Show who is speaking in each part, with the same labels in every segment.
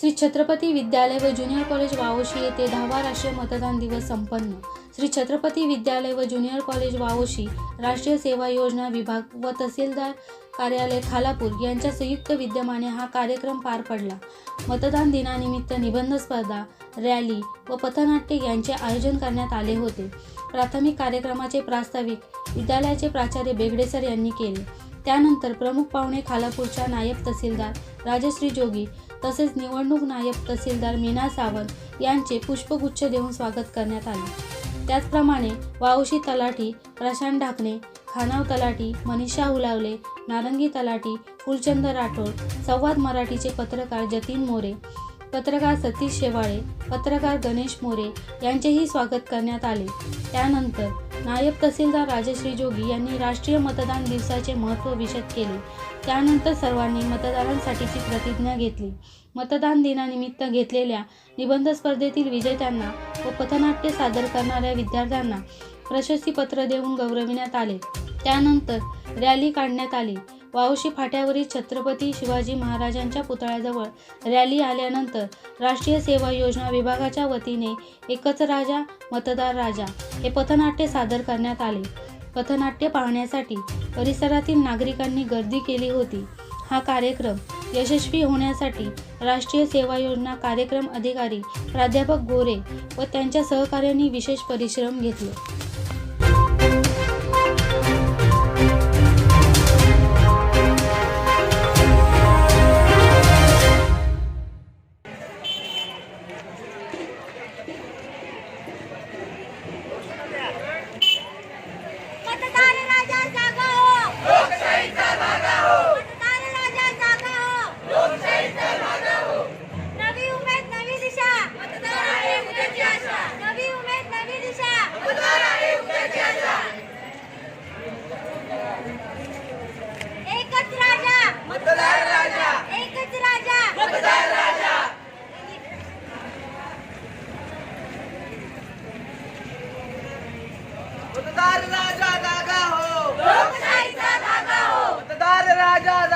Speaker 1: श्री छत्रपती विद्यालय व junior college Vavoshi येथे दहावा राष्ट्रीय मतदान दिवस संपन्न. श्री छत्रपती विद्यालय व ज्युनियर कॉलेज वावोशी राष्ट्रीय सेवा योजना विभाग व तहसीलदार कार्यालय खालापूर यांच्या संयुक्त विद्यमाने हा कार्यक्रम पार पडला. मतदान दिनानिमित्त निबंध स्पर्धा रॅली व पथनाट्य यांचे आयोजन करण्यात आले होते. प्राथमिक कार्यक्रमाचे प्रास्ताविक विद्यालयाचे प्राचार्य बेगडेसर यांनी केले. त्यानंतर प्रमुख पाहुणे खालापूरच्या नायब तहसीलदार राजश्री जोगी तसेच निवडणूक नायब तहसीलदार मीना सावंत यांचे पुष्पगुच्छ देऊन स्वागत करण्यात आले. त्याचप्रमाणे वावशी तलाठी प्रशांत ढाकणे खानाव तलाठी मनीषा हुलावले नारंगी तलाठी फुलचंद राठोड संवाद मराठीचे पत्रकार जतीन मोरे पत्रकार सतीश शेवाळे पत्रकार गणेश मोरे यांचेही स्वागत करण्यात आले. त्यानंतर नायब तहसीलदार राजश्री जोगी यांनी राष्ट्रीय मतदान दिवसाचे महत्त्व विशद केले. त्यानंतर सर्वांनी मतदारांसाठीची प्रतिज्ञा घेतली. मतदान दिनानिमित्त घेतलेल्या निबंध स्पर्धेतील विजेत्यांना व पथनाट्य सादर करणाऱ्या विद्यार्थ्यांना प्रशस्तीपत्र देऊन गौरविण्यात आले. त्यानंतर रॅली काढण्यात आली. वावशी फाट्यावरील छत्रपती शिवाजी महाराजांच्या पुतळ्याजवळ रॅली आल्यानंतर राष्ट्रीय सेवा योजना विभागाच्या वतीने एकच राजा मतदार राजा हे पथनाट्य सादर करण्यात आले. पथनाट्य पाहण्यासाठी परिसरातील नागरिकांनी गर्दी केली होती. हा कार्यक्रम यशस्वी होण्यासाठी राष्ट्रीय सेवा योजना कार्यक्रम अधिकारी प्राध्यापक गोरे व त्यांच्या सहकार्यांनी विशेष परिश्रम घेतले.
Speaker 2: राजा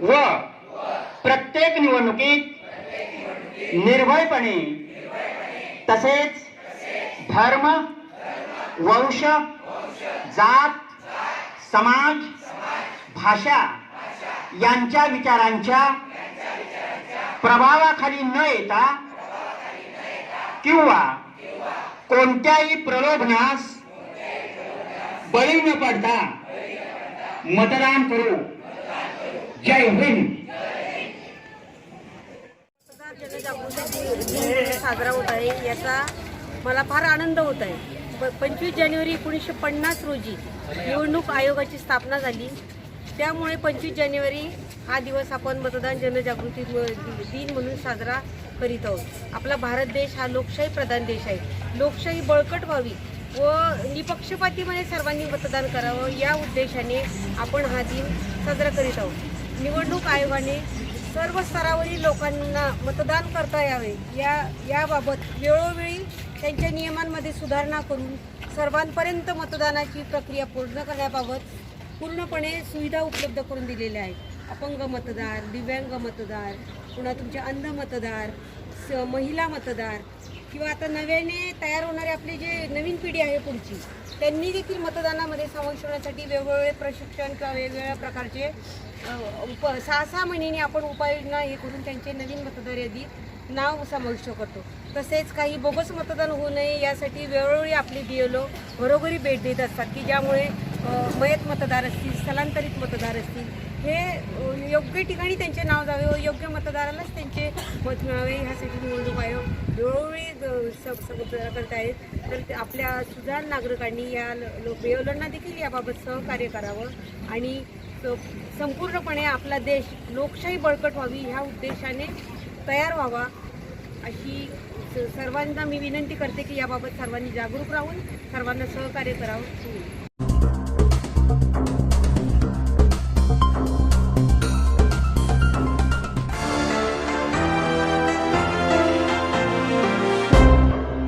Speaker 3: व प्रत्येक निवडणुकीत निर्भयपणे तसेच धर्म वंश जात समाज भाषा यांच्या विचारांच्या प्रभावाखाली न येता किंवा कोणत्याही प्रलोभनास बळी न पडता मतदान करू. जय हिंद.
Speaker 4: साजरा होत आहे. याचा मला फार आनंद होत आहे. प पंचवीस जानेवारी एकोणीसशे पन्नास रोजी निवडणूक आयोगाची स्थापना झाली. त्यामुळे पंचवीस जानेवारी हा दिवस आपण मतदान जनजागृती दिन म्हणून साजरा करीत आहोत. आपला भारत देश हा लोकशाही प्रधान देश आहे. लोकशाही बळकट व्हावी व निपक्षपातीमध्ये सर्वांनी मतदान करावं या उद्देशाने आपण हा दिन साजरा करीत आहोत. निवडणूक आयोगाने सर्व स्तरावरील लोकांना मतदान करता यावे. या याबाबत वेळोवेळी त्यांच्या नियमांमध्ये सुधारणा करून सर्वांपर्यंत मतदानाची प्रक्रिया पूर्ण करण्याबाबत पूर्णपणे सुविधा उपलब्ध करून दिलेल्या आहेत. अपंग मतदार दिव्यांग मतदार पुन्हा तुमचे अंध मतदार स महिला मतदार किंवा आता नव्याने तयार होणारे आपली जे नवीन पिढी आहे पुढची त्यांनी देखील मतदानामध्ये समावेश होण्यासाठी वेगवेगळे प्रशिक्षण किंवा वेगवेगळ्या प्रकारचे उप सहा सहा महिन्यांनी आपण उपाययोजना हे करून त्यांचे नवीन मतदार यादीत नाव समाविष्ट करतो. तसेच काही बोगस मतदान होऊ नये यासाठी वेळोवेळी आपले डी एल ओ घरोघरी भेट देत असतात की ज्यामुळे मयत मतदार असतील स्थलांतरित मतदार असतील हे योग्य ठिकाणी त्यांचे नाव जावे व योग्य मतदारालाच त्यांचे मत मिळावे. ह्यासाठी निवडणूक आयोग वेळोवेळी सब समुद्र करत आहेत. तर आपल्या सुजाण नागरिकांनी या बेवलांना देखील याबाबत सहकार्य करावं आणि संपूर्णपणे आपला देश लोकशाही बळकट व्हावी ह्या उद्देशाने तयार व्हावा अशी सर्वांना मी विनंती करते की याबाबत सर्वांनी जागरूक राहून सर्वांना सहकार्य करावं.